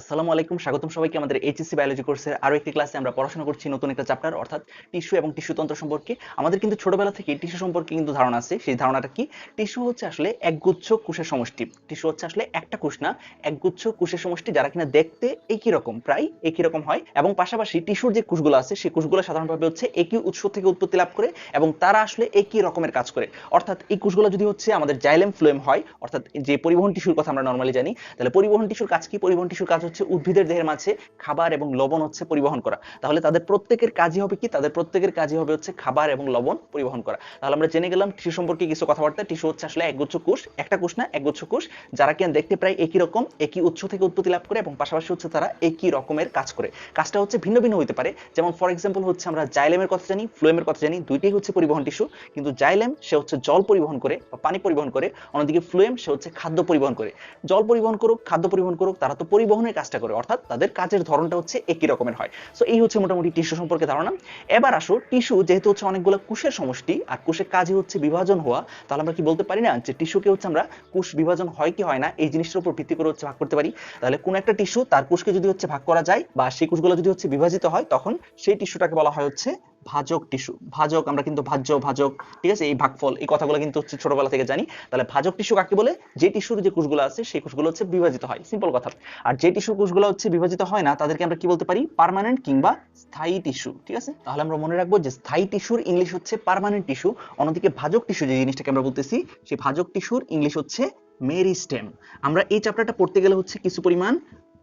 আসসালামু আলাইকুম, স্বাগতম সবাইকে আমাদের এইচএসসি বায়োলজি কোর্সের আরও একটি ক্লাসে আমরা পড়াশোনা করছি নতুন একটা চ্যাপ্টার অর্থাৎ টিস্যু এবং টিস্যু তন্ত্র সম্পর্কে। আমাদের কিন্তু ছোটবেলা থেকে টিস্যু সম্পর্কে কিন্তু ধারণা আছে। সেই ধারণাটা কি? টিস্যু হচ্ছে আসলে একগুচ্ছ কোষের সমষ্টি। টিস্যু হচ্ছে আসলে একটা কোষ না, একগুচ্ছ কোষের সমষ্টি যারা কিনা দেখতে একই রকম, প্রায় একই রকম হয় এবং পাশাপাশি টিস্যুর যে কোষগুলো আছে, সেই কোষগুলো সাধারণভাবে হচ্ছে একই উৎস থেকে উৎপত্তি লাভ করে এবং তারা আসলে একই রকমের কাজ করে। অর্থাৎ এই কোষগুলো যদি হচ্ছে আমাদের জাইলেম ফ্লোয়েম হয়, অর্থাৎ যে পরিবহন টিস্যুর কথা আমরা নর্মালি জানি, তাহলে পরিবহন টিস্যুর কাজ কি? পরিবহন টিস্যুর কাজ হচ্ছে উদ্ভিদের দেহের মাঝে খাবার এবং লবণ হচ্ছে পরিবহন করা। তাহলে তাদের প্রত্যেকের কাজই হবে কি? তাদের প্রত্যেকের কাজই হবে হচ্ছে খাবার এবং লবণ পরিবহন করা। তাহলে আমরা জেনে গেলাম টিস্যু সম্পর্কে কিছু কথাবার্তা। টিস্যু হচ্ছে আসলে একগুচ্ছ কোষ, একটা কোষ না একগুচ্ছ কোষ, যারা কিনা দেখতে প্রায় একই রকম, একই উৎস থেকে উৎপত্তি লাভ করে এবং পাশাপাশি হচ্ছে তারা একই রকমের কাজ করে। কাজটা হচ্ছে ভিন্ন ভিন্ন হতে পারে। যেমন ফর এক্সাম্পল হচ্ছে আমরা জাইলেমের কথা জানি ফ্লোয়েমের কথা জানি, দুইটাই হচ্ছে পরিবহন টিস্যু। কিন্তু জাইলেম, সে হচ্ছে জল পরিবহন করে বা পানি পরিবহন করে। অন্যদিকে ফ্লোয়েম, সে হচ্ছে খাদ্য পরিবহন করে। জল পরিবহন করুক, খাদ্য পরিবহন করুক, তারা তো পরিবহনের কাজটা করে, অর্থাৎ তাদের কাজের ধরনটা হচ্ছে একই রকমের হয়। সো এই হচ্ছে মোটামুটি টিস্যু সম্পর্কে ধারণা। এবার আসো, টিস্যু যেহেতু হচ্ছে অনেকগুলো কোষের সমষ্টি, আর কোষের কাজই হচ্ছে বিভাজন হওয়া, তাহলে আমরা কি বলতে পারি না যে টিস্যুকে হচ্ছে আমরা কোষ বিভাজন হয় কি হয় না, এই জিনিসটার উপর ভিত্তি করে হচ্ছে ভাগ করতে পারি। তাহলে কোন একটা টিস্যু তার কোষকে যদি হচ্ছে ভাগ করা যায়, বা সেই কোষগুলো যদি হচ্ছে বিভাজিত হয়, তখন সেই টিস্যুটাকে বলা হয় হচ্ছে ভাজক টিস্যু, ভাজক আমরা কিন্তু ভাজ্য, ভাজক, ঠিক আছে? এই ভাগফল, এই কথাগুলো কিন্তু হচ্ছে ছোটবেলা থেকে জানি। তাহলে ভাজক টিস্যু কাকে বলে? যে টিস্যুর যে কোষগুলো আছে, সেই কোষগুলো হচ্ছে বিভাজিত হয়। সিম্পল কথা। আর যে টিস্যুর কোষগুলো হচ্ছে বিভাজিত হয় না, তাদেরকে আমরা কি বলতে পারি? পার্মানেন্ট কিংবা স্থায়ী টিস্যু, ঠিক আছে? তাহলে আমরা মনে রাখব যে স্থায়ী টিস্যুর ইংলিশ হচ্ছে পার্মানেন্ট টিস্যু অন্যদিকে ভাজক টিস্যু যে জিনিসটাকে আমরা বলতেছি, সেই ভাজক টিস্যুর ইংলিশ হচ্ছে মেরিস্টেম আমরা এই চ্যাপ্টারটা পড়তে গেলে হচ্ছে কিছু পরিমাণ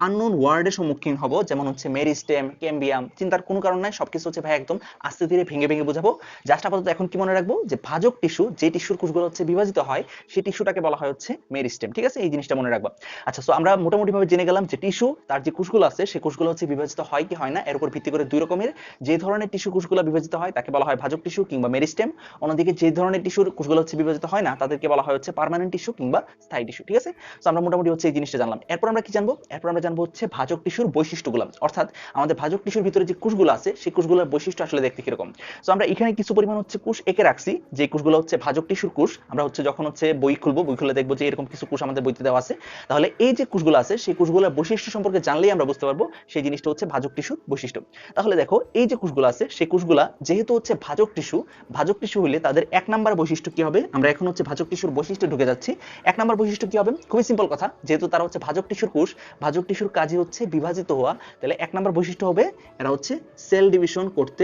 আননোন ওয়ার্ডের সম্মুখীন হব, যেমন হচ্ছে মেরিস্টেম ক্যাম্বিয়াম চিন্তার কোনো কারণ নাই, সবকিছু হচ্ছে ভাই একদম আস্তে ধীরে ভেঙে ভেঙে বোঝাবো। জাস্ট আপাতত এখন কি মনে রাখব? যে ভাজক টিস্যু যে টিস্যুর কোষগুলো হচ্ছে বিভাজিত হয়, সেই টিস্যুটাকে বলা হয় হচ্ছে মেরিস্টেম ঠিক আছে? এই জিনিসটা মনে রাখবা। আচ্ছা সো আমরা মোটামুটি ভাবে জেনে গেলাম যে টিস্যু তার যে কোষগুলো আছে সেই কোষগুলো হচ্ছে বিভাজিত হয় কি হয় না, এর উপর ভিত্তি করে দুই রকমের। যে ধরনের টিস্যু কোষগুলো বিভাজিত হয়, তাকে বলা হয় ভাজক টিস্যু কিংবা মেরিস্টেম অন্যদিকে যে ধরনের টিস্যুর কোষগুলো হচ্ছে বিভাজিত হয় না, তাদেরকে বলা হয় হচ্ছে পার্মানেন্ট টিস্যু কিংবা স্থায়ী টিস্যু ঠিক আছে? তো আমরা মোটামুটি হচ্ছে এই জিনিসটা জানলাম। এরপর আমরা কি জানব? এরপর আমরা জানব হচ্ছে ভাজক টিস্যুর বৈশিষ্ট্যগুলো। অর্থাৎ আমাদের ভাজক টিস্যুর ভিতরে যে কোষগুলো আছে, সেই কোষগুলোর বৈশিষ্ট্য আসলে দেখতে কীরকম? তো আমরা এখানে কিছু পরিমাণ হচ্ছে কোষ এঁকে রাখছি। যে কোষগুলো হচ্ছে ভাজক টিস্যুর কোষ আমরা হচ্ছে যখন হচ্ছে বই খুলবো, বই খুলে দেখব যে এরকম কিছু কোষ আমাদের বইতে দেওয়া আছে। তাহলে এই যে কোষগুলো আছে, সেই কোষগুলোর বৈশিষ্ট্য সম্পর্কে জানলেই আমরা বুঝতে পারব সেই জিনিসটা হচ্ছে ভাজক টিস্যুর বৈশিষ্ট্য। তাহলে দেখো, এই যে কোষগুলো আছে, সেই কোষগুলা যেহেতু হচ্ছে ভাজক টিস্যু ভাজক টিস্যু হলে তাদের এক নাম্বার বৈশিষ্ট্য কি হবে? আমরা এখন হচ্ছে ভাজক টিস্যুর বৈশিষ্ট্য ঢুকে যাচ্ছি। এক নাম্বার বৈশিষ্ট্য কি হবে? খুবই সিম্পল কথা, যেহেতু তারা হচ্ছে ভাজক টিস্যুর কোষ ভাজক টিস্যুর কাজই হচ্ছে বিভাজিত হওয়া। তাহলে এক নম্বর বৈশিষ্ট্য হবে, এরা হচ্ছে সেল ডিভিশন করতে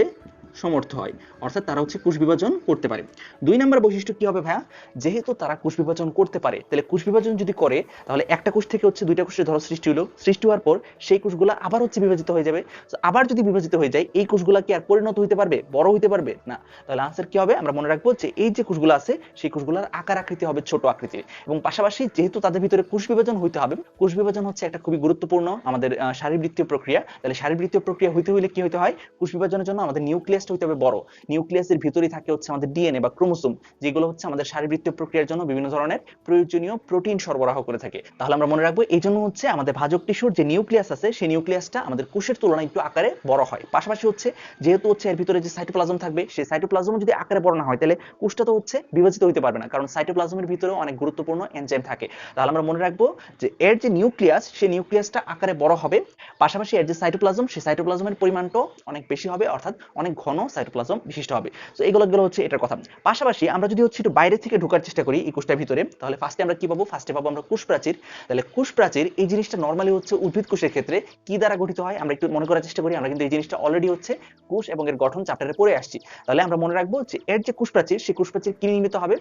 সমর্থ হয়। অর্থাৎ তারা হচ্ছে কোষ বিভাজন করতে পারে। দুই নম্বর বৈশিষ্ট্য কি হবে ভাইয়া? যেহেতু তারা কোষ বিভাজন করতে পারে, তাহলে কোষ বিভাজন যদি করে, তাহলে একটা কোষ থেকে হচ্ছে দুইটা কোষের ধরো সৃষ্টি হলো। সৃষ্টি হওয়ার পর সেই কোষগুলো আবার হচ্ছে বিভাজিত হয়ে যাবে। আবার যদি বিভাজিত হয়ে যায়, এই কোষগুলো কি আর পরিণত হইতে পারবে? বড় হইতে পারবে? না। তাহলে আনসার কি হবে? আমরা মনে রাখব যে এই যে কোষগুলো আছে, সেই কোষগুলোর আকার আকৃতি হবে ছোট আকৃতির। এবং পাশাপাশি যেহেতু তাদের ভিতরে কোষ বিভাজন হইতে হবে কোষ বিভাজন হচ্ছে একটা খুবই গুরুত্বপূর্ণ আমাদের শারীরবৃত্তীয় প্রক্রিয়া। তাহলে শারীরবৃত্তীয় প্রক্রিয়া হইতে হইলে কি হইতে হয়? কোষ বিভাজনের জন্য আমাদের নিউক্লিয়াসটা হইতে হবে বড়। নিউক্লিয়াসের ভিতরেই থাকে হচ্ছে আমাদের ডিএনএ বা ক্রোমোসোম, যেগুলো হচ্ছে আমাদের শারীরবৃত্তীয় প্রক্রিয়ার জন্য বিভিন্ন ধরনের প্রয়োজনীয় প্রোটিন সরবরাহ করে থাকে। তাহলে আমরা মনে রাখব, এই জন্য হচ্ছে আমাদের ভাজক টিস্যুর যে নিউক্লিয়াস আছে, সেই নিউক্লিয়াসটা আমাদের কোষের তুলনায় একটু আকারে বড় হয়। পাশাপাশি হচ্ছে, যেহেতু হচ্ছে এর ভিতরে যে সাইটোপ্লাজম থাকবে, সেই সাইটোপ্লাজম যদি আকারে বড় না হয়, তাহলে কোষটা তো হচ্ছে বিভাজিত হইতে পারবে না, কারণ সাইটোপ্লাজমের ভিতরে অনেক গুরুত্বপূর্ণ এনজাইম থাকে। তাহলে আমরা মনে রাখব যে এর যে নিউক্লিয়াস, সেই নিউক্লিয়াসটা আকারে বড় হবে। পাশাপাশি এর যে সাইটোপ্লাজম, সেই সাইটোপ্লাজমের পরিমাণটাও অনেক বেশি হবে, অর্থাৎ অনেক ঘন সাইটোপ্লাজম বিশিষ্ট হবে। তো এগুলো গেলো হচ্ছে এটার কথা। পাশাপাশি আমরা যদি হচ্ছে একটু বাইরে থেকে ঢোকার চেষ্টা করি এই কোষটার ভিতরে, তাহলে ফার্স্টে আমরা কি পাবো? ফার্স্টে পাবো আমরা কোষ প্রাচীর তাহলে কোষ প্রাচীর এই জিনিসটা নর্মালি হচ্ছে উদ্ভিদ কোষের ক্ষেত্রে কি দ্বারা গঠিত হয়? আমরা একটু মনে করার চেষ্টা করি। আমরা কিন্তু এই জিনিসটা অলরেডি হচ্ছে কোষ এবং এর গঠন চ্যাপ্টারে পড়ে আসছি। তাহলে আমরা মনে রাখব যে এর যে কোষ প্রাচীর সেই কোষ প্রাচীর কি নির্মিত হবে?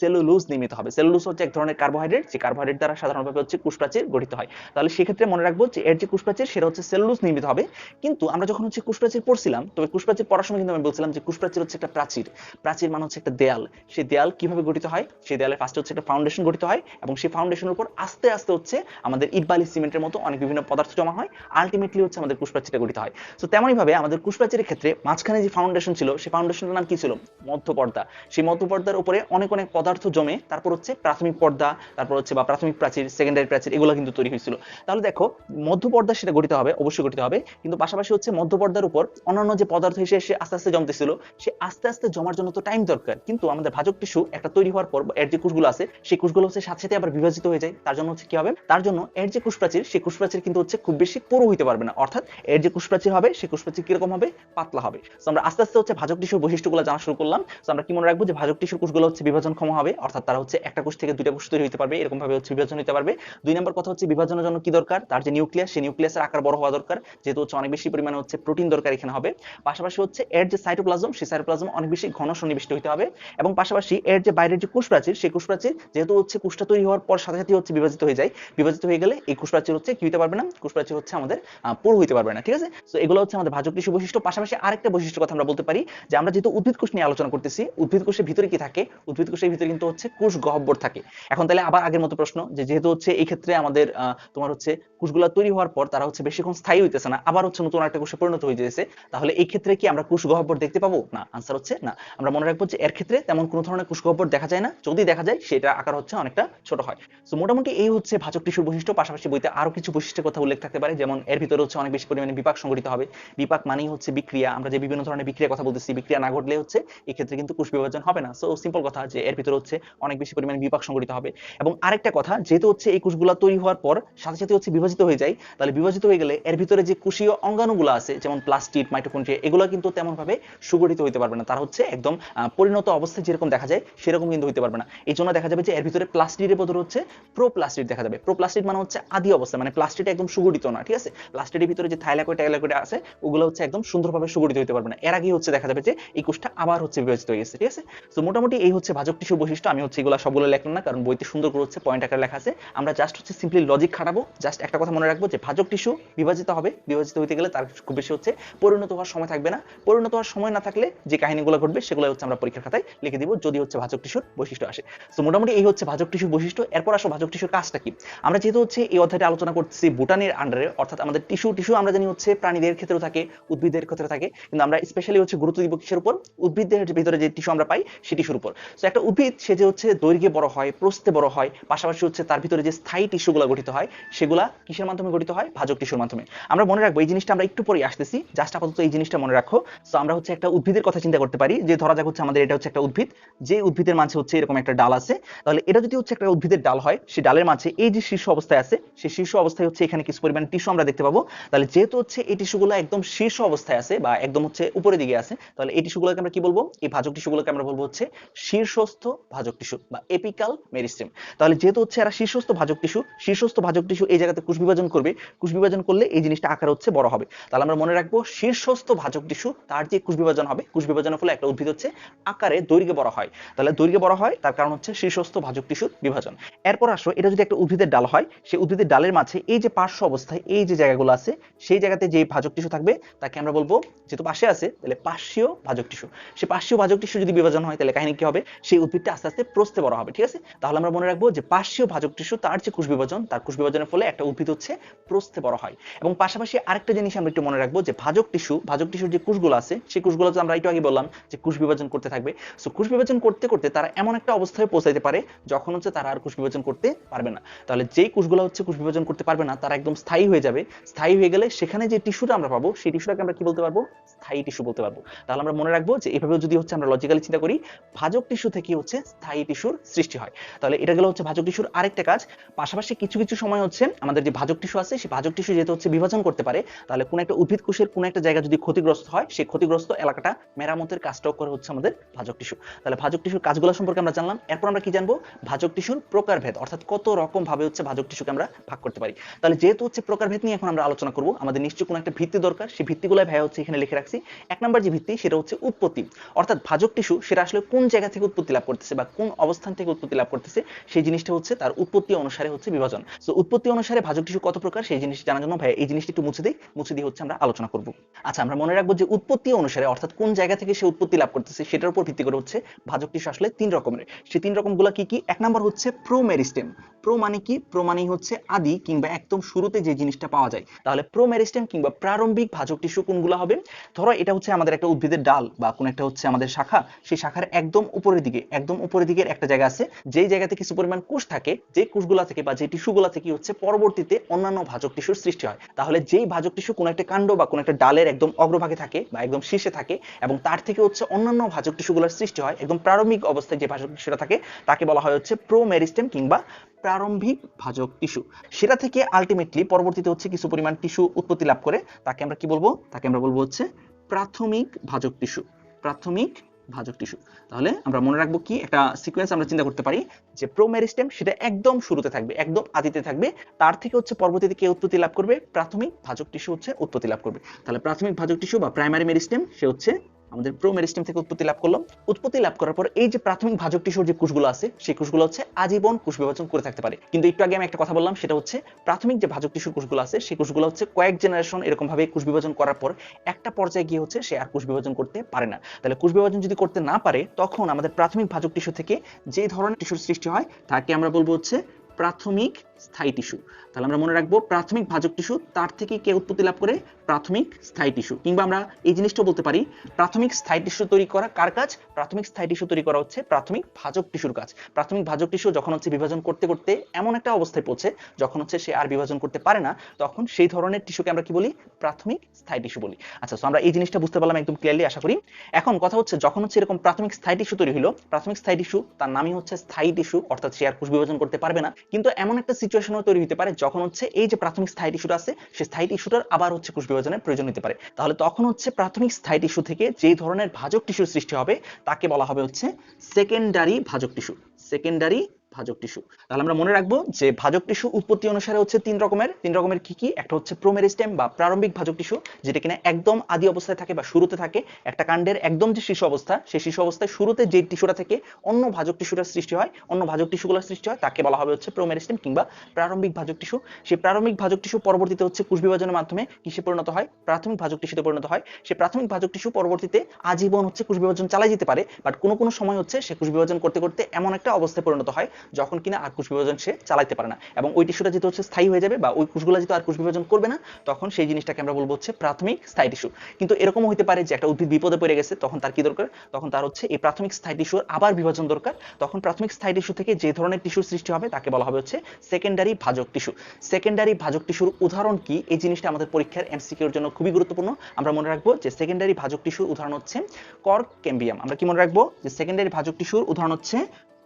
সেলুলোজ নির্মিত হবে। সেলুলোজ হচ্ছে এক ধরনের কার্বোহাইড্রেট যে কার্বোহাইড্রেট দ্বারা সাধারণভাবে হচ্ছে কোষ প্রাচীর গঠিত হয়। তাহলে সেক্ষেত্রে মনে রাখব যে এর যে কোষ প্রাচীর সেটা হচ্ছে সেলুলোজ নির্মিত হবে। কিন্তু আমরা যখন হচ্ছে কোষ প্রাচীর পড়ছিলাম তবে কোষ প্রাচীর পড়ার সময় কিন্তু আমি বলছিলাম যে কোষ প্রাচীর হচ্ছে একটা প্রাচীর। প্রাচীর মানে হচ্ছে একটা দেয়াল। সেই দেয়াল কীভাবে গঠিত হয়? সেই দেয়ালে ফার্স্টে হচ্ছে একটা ফাউন্ডেশন গঠিত হয় এবং সেই ফাউন্ডেশনের উপর আস্তে আস্তে হচ্ছে আমাদের ইট বালি সিমেন্টের মতো অনেক বিভিন্ন পদার্থ জমা হয়। আলটিমেটলি হচ্ছে আমাদের কুশপ্রাচীরটা গঠিত হয়। তো তেমনই ভাবে আমাদের কুশপ্রাচীরের ক্ষেত্রে মাঝখানে যে ফাউন্ডেশন ছিল, সেই ফাউন্ডেশনের নাম কি ছিল? মধ্যপর্দা। সেই মধ্যপর্দার উপরে অনেক অনেক পদার্থ জমে, তারপর হচ্ছে প্রাথমিক পর্দা, তারপর হচ্ছে বা প্রাথমিক প্রাচীর সেকেন্ডারি প্রাচীর এগুলো কিন্তু তৈরি হয়েছিল। তাহলে দেখো, মধ্যপর্দা সেটা গঠিত হবে, অবশ্যই গঠিত হবে। কিন্তু পাশাপাশি হচ্ছে মধ্যপর্দার উপর অন্যান্য যে পদার্থ এসে এসে আস্তে আস্তে জমতেছিল, সে আস্তে আস্তে জমার জন্য তো টাইম দরকার। কিন্তু আমাদের ভাজক টিস্যু একটা তৈরি হওয়ার পর এর যে কোষগুলো আছে, সেই কোষগুলো হচ্ছে সাথে সাথে আবার বিভাজিত হয়ে যায়। তার জন্য হচ্ছে কি হবে? তার জন্য এর যে কোষপ্রাচীর সেই কোষপ্রাচীর কিন্তু হচ্ছে খুব বেশি পুরো হইতে পারবে না। অর্থাৎ এর যে কোষপ্রাচীর হবে, সেই কোষপ্রাচীর কীরকম হবে? পাতলা হবে। তো আমরা আস্তে আস্তে হচ্ছে ভাজক টিস্যুর বৈশিষ্ট্যগুলো জানা শুরু করলাম। তো আমরা কি মনে রাখব যে ভাজক টিস্যুর কোষগুলো হচ্ছে বিভাজনক্ষম হবে? অর্থাৎ তারা হচ্ছে একটা কোষ থেকে দুইটা কোষ তৈরি হতে পারবে এরকম ভাবে হচ্ছে বিভাজন হতে পারবে। দুই নম্বর কথা হচ্ছে বিভাজনের জন্য কি দরকার? তার যে নিউক্লিয়াস, সেই নিউক্লিয়াসের আকার বড় হওয়া দরকার। যেহেতু হচ্ছে অনেক বেশি পরিমাণে হচ্ছে প্রোটিন দরকার এখানে হবে। পাশাপাশি হচ্ছে এর যে সাইটোপ্লাজম সেই সাইটোপ্লাজম অনেক বেশি ঘন সন্নিবিষ্ট হতে হবে। এবং পাশাপাশি এর যে বাইরের যে কোষপ্রাচীর, সেই কোষপ্রাচীর যেহেতু হচ্ছে কোষটা তৈরি হওয়ার পর সাথে সাথে হচ্ছে বিভাজিত হয়ে যায়। বিভাজিত হয়ে গেলে এই কোষপ্রাচীর হচ্ছে কি হতে পারবে না? কোষপ্রাচীর হচ্ছে আমাদের পুরো হইতে পারবে না, ঠিক আছে? তো এগুলো হচ্ছে আমাদের ভাজক টিস্যু বৈশিষ্ট্য। পাশাপাশি আরেকটা বৈশিষ্ট্য কথা আমরা বলতে পারি যে আমরা যেহেতু উদ্ভিদ কোষ নিয়ে আলোচনা করতেছি, উদ্ভিদ কোষের ভিতরে কি থাকে? উদ্ভিদ কোষের ভিতরে কিন্তু হচ্ছে কোষ গহ্বর থাকে। এখন তাহলে আবার আগের মতো প্রশ্ন যে যেহেতু হচ্ছে এই ক্ষেত্রে আমাদের তোমার হচ্ছে কোষগুলো তৈরি হওয়ার পর তারা হচ্ছে বেশিক্ষণ স্থায়ী হইতেছে না, আবার হচ্ছে নতুন একটা কোষে পরিণত হয়ে যেতেছে তাহলে এই ক্ষেত্রে কি আমরা কোষ গহ্বর দেখতে পাবো? না আনসার হচ্ছে না। আমরা মনে রাখব যে এর ক্ষেত্রে তেমন কোনো ধরনের কোষ গহ্বর দেখা যায় না। যদি দেখা যায়, সেটা আকার হচ্ছে অনেকটা ছোট হয়। তো মোটামুটি এই হচ্ছে ভাজক টিস্যুর বৈশিষ্ট্য। পাশাপাশি বইতে আরও কিছু বৈশিষ্ট্যের কথা উল্লেখ থাকতে পারে। যেমন, এর ভিতরে হচ্ছে অনেক বেশি পরিমাণে বিপাক সংঘটিত হবে। বিপাক মানেই হচ্ছে বিক্রিয়া। আমরা যে বিভিন্ন ধরনের বিক্রিয়ার কথা বলতেছি, বিক্রিয়া না ঘটলে হচ্ছে এই ক্ষেত্রে কিন্তু কোষ বিভাজন হবে না। সো সিম্পল কথা যে এর ভিতরে হচ্ছে অনেক বেশি পরিমাণে বিপাক সংঘটিত হবে। এবং আরেকটা কথা, যেহেতু হচ্ছে এই কোষগুলো তৈরি হওয়ার পর সাথে সাথে হচ্ছে বিভাজিত হয়ে যায়, তাহলে বিভাজিত হয়ে গেলে এর ভিতরে যে কোষীয় অঙ্গাণুগুলো আছে, যেমন প্লাস্টিড, মাইটোকন্ড্রিয়া, এগুলো কিন্তু তেমন ভাবে সুগঠিত হইতে পারবে না। তারা হচ্ছে একদম পরিণত অবস্থায় যেরকম দেখা যায়, সেরকম কিন্তু হইতে পারবে না। এই জন্য দেখা যাবে যে এর ভিতরে প্লাস্টিডের বদলে হচ্ছে প্রোপ্লাস্টিড দেখা যাবে। প্রোপ্লাস্টিড মানে হচ্ছে আদি অবস্থা মানে প্লাস্টিড একদম সুগঠিত না, ঠিক আছে? প্লাস্টিডের ভিতরে যে থাইলাকয়েড টাইলাকয়েড আছে, ওগুলো হচ্ছে একদম সুন্দরভাবে সুগঠিত হইতে পারবে না। এর আগেই হচ্ছে দেখা যাবে যে এই কোষটা আবার হচ্ছে বিভাজিত হয়ে গেছে, ঠিক আছে? তো মোটামুটি এই হচ্ছে ভাজক টিস্যু বৈশিষ্ট্য। আমি হচ্ছে এগুলো সবগুলো লেখলাম না, কারণ বইতে সুন্দর করে হচ্ছে পয়েন্ট আকারে লেখা আছে। আমরা জাস্ট হচ্ছে সিম্পলি লজিক খাটাবো। জাস্ট একটা কথা মনে রাখব যে ভাজক টিস্যু বিভাজিত হবে। বিভাজিত হইতে গেলে তার খুব বেশি হচ্ছে পরিণত হওয়ার সময় থাকবে না। পরিণত হওয়ার সময় না থাকলে যে কাহিনীগুলো ঘটবে সেগুলো হচ্ছে আমরা পরীক্ষার খাতায় লিখে দিব, যদি হচ্ছে ভাজক টিস্যুর বৈশিষ্ট্য আসে। তো মোটামুটি এই হচ্ছে ভাজক টিস্যুর বৈশিষ্ট্য। এরপর আসো ভাজক টিস্যুর কাজটা কি? আমরা যেহেতু হচ্ছে এই অধ্যায়টা আলোচনা করতেছি বুটানের আন্ডারে অর্থাৎ আমাদের টিস্যু টিস্যু আমরা জানি হচ্ছে প্রাণীদের ক্ষেত্রেও থাকে, উদ্ভিদের ক্ষেত্রে থাকে, কিন্তু আমরা স্পেশালি হচ্ছে গুরুত্ব দিব কিসের উপর? উদ্ভিদের ভিতরে যে টিস্যু আমরা পাই সেই টিস্যুর উপর। তো একটা উদ্ভিদ, সে যে হচ্ছে দৈর্ঘ্যে বড় হয়, প্রস্থে বড় হয়, পাশাপাশি হচ্ছে তার ভিতরে যে স্থায়ী টিস্যুগুলো গঠিত হয়, সেগুলা কিসের মাধ্যমে গঠিত হয়? ভাজক টিস্যুর মাধ্যমে। আমরা মনে রাখব এই জিনিসটা আমরা একটু পরে আসতেছি। জাস্ট আপাতত এই জিনিসটা মনে রাখো। তো আমরা হচ্ছে একটা উদ্ভিদের কথা চিন্তা করতে পারি। যে ধরা যাক হচ্ছে আমাদের এটা হচ্ছে একটা উদ্ভিদ। যে উদ্ভিদের মাঝে হচ্ছে এরকম একটা ডাল আছে। তাহলে এটা যদি হচ্ছে একটা উদ্ভিদের ডাল হয় সেই ডালের মাঝে এই যে শীর্ষ অবস্থায় আছে সেই শীর্ষ অবস্থায় হচ্ছে এখানে কিছু পরিমাণ টিস্যু আমরা দেখতে পাবো। তাহলে যেহেতু হচ্ছে এই টিস্যুগুলো একদম শীর্ষ অবস্থায় আছে বা একদম হচ্ছে উপরের দিকে আছে, তাহলে এই টিস্যুগুলোকে আমরা কি বলব? এই ভাজক টিস্যুগুলোকে আমরা বলব হচ্ছে শীর্ষস্থ ভাজক টিস্যু বা এপিকাল মেরিস্টেম তাহলে যেহেতু হচ্ছে এরা শীর্ষস্থ ভাজক টিস্যু শীর্ষস্থ ভাজক টিস্যু এই জায়গাতে কোষ বিভাজন করবে। কোষ বিভাজন করলে এই জিনিসটা আকার হচ্ছে বড় হবে। তাহলে আমরা মনে রাখব শীর্ষস্থ ভাজক টিস্যু তার যে কোষ বিভাজন হবে কোষ বিভাজনের ফলে একটা উদ্ভিদ হচ্ছে আকারে দৈর্ঘ্যে বড় হয়। তাহলে দৈর্ঘ্যে বড় হয়, তার কারণ হচ্ছে শীর্ষস্থ ভাজক টিস্যুর বিভাজন। এরপর আসো, এটা যদি একটা উদ্ভিদের ডাল হয়, সেই উদ্ভিদের ডালের মাঝে এই যে পার্শ্ব অবস্থায় এই যে জায়গাগুলো আছে, সেই জায়গাতে যে ভাজক টিস্যু থাকবে, তাকে আমরা বলব, যেহেতু পাশে আছে, তাহলে পার্শ্বীয় ভাজক টিস্যু। সেই পার্শ্বীয় ভাজক টিস্যু যদি বিভাজন হয়, তাহলে কাহিনী কি হবে? সেই উদ্ভিদটা আস্তে আস্তে প্রস্থে বড় হবে, ঠিক আছে? তাহলে আমরা মনে রাখব যে পার্শ্বীয় ভাজক টিস্যু, তার যে কোষ বিভাজন, তার কোষ বিভাজনের ফলে একটা উদ্ভিদ হচ্ছে প্রস্থে বড় হয়। এবং পাশাপাশি আরেকটা জিনিস আমরা একটু মনে রাখব যে ভাজক টিস্যু, ভাজক টিস্যুর যে কোষগুলো আছে, সেই কোষগুলো তো আমরা একটু আগে বললাম যে কোষ বিভাজন করতে থাকবে। সো কোষ বিভাজন করতে করতে তারা এমন একটা অবস্থায় পৌঁছাইতে পারে যখন হচ্ছে তারা আর কোষ বিভাজন করতে পারবে না। তাহলে যেই কোষগুলো হচ্ছে কোষ বিভাজন করতে পারবে না, তারা একদম স্থায়ী হয়ে যাবে। স্থায়ী হয়ে গেলে সেখানে যে টিস্যুটা আমরা পাবো, সেই টিস্যুটাকে আমরা কি বলতে পারব? স্থায়ী টিস্যু বলতে পারব। তাহলে আমরা মনে রাখব যে এভাবে যদি হচ্ছে আমরা লজিক্যালি চিন্তা করি, ভাজক টিস্যু থেকে হচ্ছে স্থায়ী টিস্যুর সৃষ্টি হয়। তাহলে এটা গেল হচ্ছে ভাজক টিস্যুর আরেকটা কাজ। পাশাপাশি কিছু কিছু সময় হচ্ছে আমাদের যে ভাজক টিস্যু আছে, সেই ভাজক টিস্যু যেহেতু হচ্ছে বিভাজন করতে পারে, তাহলে কোন একটা উদ্ভিদ কোষের কোন একটা জায়গা যদি ক্ষতিগ্রস্ত হয়, সেই ক্ষতিগ্রস্ত এলাকাটা মেরামতের কাজটাও করে হচ্ছে আমাদের ভাজক টিস্যু। তাহলে ভাজক টিস্যুর কাজগুলো সম্পর্কে আমরা জানলাম। এরপর আমরা কি জানব? ভাজক টিস্যুর প্রকারভেদ, অর্থাৎ কত রকম ভাবে হচ্ছে ভাজক টিস্যুকে আমরা ভাগ করতে পারি। তাহলে যেহেতু হচ্ছে প্রকারভেদ নিয়ে এখন আমরা আলোচনা করব, আমাদের নিশ্চয়ই কোনো একটা ভিত্তি দরকার। সেই ভিত্তিগুলো ভাই হচ্ছে এখানে লিখে রাখছি। এক নম্বর যে ভিত্তি, সেটা হচ্ছে উৎপত্তি। অর্থাৎ ভাজক টিস্যু, সেটা আসলে কোন জায়গা থেকে উৎপত্তি লাভ করতেছে বা কোন অবস্থান থেকে উৎপত্তি লাভ করতেছে, সেই জিনিসটা হচ্ছে তার উৎপত্তি অনুসারে হচ্ছে বিভাজন। তো উৎপত্তি অনুসারে ভাজক টিস্যু কত প্রকার, সেই জিনিস জানার জন্য ভাই এই জিনিসটি একটু মুছে দিই। মুছে দিয়ে হচ্ছে আমরা আলোচনা করব। আচ্ছা আমরা মনে রাখব যে উৎপত্তি অনুসারে, অর্থাৎ কোন জায়গা থেকে সে উৎপত্তি লাভ করতেছে, সেটার উপর ভিত্তি করে হচ্ছে ভাজক টিস্যু আসলে তিন রকমের। সেই তিন রকমগুলা কি কি? এক নম্বর হচ্ছে প্রোমেরিস্টেম প্রো মানে কি? প্রো মানে হচ্ছে আদি কিংবা একদম শুরুতে যে জিনিসটা পাওয়া যায়। তাহলে প্রোমেরিস্টেম কিংবা প্রারম্ভিক ভাজক টিস্যু কোনগুলো হবে? ধরো এটা হচ্ছে আমাদের একটা উদ্ভিদের ডাল বা কোন একটা হচ্ছে আমাদের শাখা। সেই শাখার একদম উপরের দিকে, একদম উপরের দিকের একটা জায়গা আছে। যেই জায়গাতে কিছু পরিমাণ কোষ থাকে, যে কোষগুলা থেকে বা যে টিস্যুগুলা থেকে হচ্ছে পরবর্তীতে অন্যান্য ভাজক টিস্যুর সৃষ্টি হয়। তাহলে যেই ভাজক টিস্যু কোন একটা কাণ্ড বা কোন একটা ডালের একদম অগ্রভাগে থাকে বা একদম শীর্ষে থাকে এবং তার থেকে হচ্ছে অন্যান্য ভাজক টিস্যুগুলোর সৃষ্টি হয়। একদম প্রারম্ভিক অবস্থায় যে ভাজক টিস্যুটা থাকে, তাকে বলা হয় হচ্ছে প্রো মেরিস্টেম কিংবা প্রারম্ভিক ভাজক টিস্যু। সেটা থেকে আলটিমেটলি পরবর্তীতে হচ্ছে কিছু পরিমাণ টিস্যু উৎপত্তি লাভ করে। তাকে আমরা কি বলব? তাকে আমরা বলব হচ্ছে প্রাথমিক ভাজক টিস্যু। প্রাথমিক ভাজক টিস্যু তাহলে আমরা মনে রাখব কি? একটা সিকোয়েন্স আমরা চিন্তা করতে পারি যে প্রোমেরিস্টেম সেটা একদম শুরুতে থাকবে, একদম আদিতে থাকবে। তার থেকে হচ্ছে পরবর্তীতে কে উৎপত্তি লাভ করবে? প্রাথমিক ভাজক টিস্যু হচ্ছে উৎপত্তি লাভ করবে। তাহলে প্রাথমিক ভাজক টিস্যু বা প্রাইমারি মেরিস্টেম সে হচ্ছে আমাদের প্রোমেরিস্টেম থেকে উৎপত্তি লাভ করল উৎপত্তি লাভ করার পর এই যে প্রাথমিক ভাজক টিস্যুর যে কোষগুলো আছে, সেই কোষগুলো হচ্ছে আজীবন কোষ বিভাজন করে থাকতে পারে। কিন্তু একটু আগে আমি একটা কথা বললাম, সেটা হচ্ছে প্রাথমিক যে ভাজক টিস্যুর কোষগুলো আছে, সেই কোষগুলো হচ্ছে কয়েক জেনারেশন এরকম ভাবে কোষ বিভাজন করার পর একটা পর্যায়ে গিয়ে হচ্ছে সে আর কোষ বিভাজন করতে পারে না। তাহলে কোষ বিভাজন যদি করতে না পারে, তখন আমাদের প্রাথমিক ভাজক টিস্যু থেকে যে ধরনের টিস্যুর সৃষ্টি হয়, তাকে আমরা বলব হচ্ছে প্রাথমিক স্থায়ী টিস্যু। তাহলে আমরা মনে রাখব প্রাথমিক ভাজক টিস্যু, তার থেকে কে উৎপত্তি লাভ করে? প্রাথমিক স্থায়ী টিস্যু। কিংবা আমরা এই জিনিসটা বলতে পারি, প্রাথমিক স্থায়ী টিস্যু তৈরি করা কার কাজ? প্রাথমিক স্থায়ী টিস্যু তৈরি করা হচ্ছে প্রাথমিক ভাজক টিস্যুর কাজ। প্রাথমিক ভাজক টিস্যু যখন হচ্ছে বিভাজন করতে করতে এমন একটা অবস্থায় পৌঁছে যখন হচ্ছে সে আর বিভাজন করতে পারে না, তখন সেই ধরনের টিস্যুকে আমরা কি বলি? প্রাথমিক স্থায়ী টিস্যু বলি। আচ্ছা তো আমরা এই জিনিসটা বুঝতে পারলাম একদম ক্লিয়ারলি আশা করি। এখন কথা হচ্ছে, যখন হচ্ছে এরকম প্রাথমিক স্থায়ী টিস্যু তৈরি হলো প্রাথমিক স্থায়ী টিস্যু, তার নামই হচ্ছে স্থায়ী টিস্যু, অর্থাৎ সে আর কোষ বিভাজন করতে পারবে না। কিন্তু এমন একটা সিচুয়েশনও তৈরি হতে পারে যখন হচ্ছে এই যে প্রাথমিক স্থায়ী টিস্যুটা আছে, সেই স্থায়ী টিস্যুটার আবার হচ্ছে কোষ বিভাজনের প্রয়োজন হতে পারে। তাহলে তখন হচ্ছে প্রাথমিক স্থায়ী টিস্যু থেকে যে ধরনের ভাজক টিস্যু সৃষ্টি হবে, তাকে বলা হবে হচ্ছে সেকেন্ডারি ভাজক টিস্যু সেকেন্ডারি ভাজক টিস্যু। তাহলে আমরা মনে রাখব যে ভাজক টিস্যু উৎপত্তি অনুসারে হচ্ছে তিন রকমের। তিন রকমের কি কি? একটা হচ্ছে প্রোমেরিস্টেম বা প্রারম্ভিক ভাজক টিস্যু, যেটা কিনা একদম আদি অবস্থায় থাকে বা শুরুতে থাকে। একটা কাণ্ডের একদম যে শিশু অবস্থা, সেই শিশু অবস্থায় শুরুতে যে টিস্যুটা থেকে অন্য ভাজক টিস্যুটার সৃষ্টি হয়, অন্য ভাজক টিস্যুগুলোর সৃষ্টি হয়, তাকে বলা হবে হচ্ছে প্রোমেরিস্টেম কিংবা প্রারম্ভিক ভাজক টিস্যু। সেই প্রারম্ভিক ভাজক টিস্যু পরবর্তীতে হচ্ছে কোষ বিভাজনের মাধ্যমে কিসে পরিণত হয়? প্রাথমিক ভাজক টিস্যুতে পরিণত হয়। সেই প্রাথমিক ভাজক টিস্যু পরবর্তীতে আজীবন হচ্ছে কোষ বিভাজন চালাই যেতে পারে, বাট কোনো কোনো সময় হচ্ছে সে কোষ বিভাজন করতে করতে এমন একটা অবস্থায় পরিণত হয় যখন কিনা আর কোষ বিভাজন সে চালাইতে পারে না। এবং ওই টিস্যুটা যেহেতু হচ্ছে স্থায়ী হয়ে যাবে বা ওই কোষগুলো যেহেতু আর কোষ বিভাজন করবে না, তখন সেই জিনিসটাকে আমরা বলব হচ্ছে প্রাথমিক স্থায়ী টিস্যু কিন্তু এরকমও হতে পারে যে একটা উদ্ভিদ বিপদে পড়ে গেছে, তখন তার কি দরকার? তখন তার হচ্ছে এই প্রাথমিক স্থায়ী টিস্যুর আবার বিভাজন দরকার। তখন প্রাথমিক স্থায়ী টিস্যু থেকে যে ধরনের টিস্যুর সৃষ্টি হবে, তাকে বলা হবে হচ্ছে সেকেন্ডারি ভাজক টিস্যু সেকেন্ডারি ভাজক টিস্যুর উদাহরণ কি? এই জিনিসটা আমাদের পরীক্ষার এমসিকিউর জন্য খুবই গুরুত্বপূর্ণ। আমরা মনে রাখব যে সেকেন্ডারি ভাজক টিস্যুর উদাহরণ হচ্ছে কর্ক ক্যাম্বিয়াম আমরা কি মনে রাখব? যে সেকেন্ডারি ভাজক টিস্যুর উদাহরণ হচ্ছে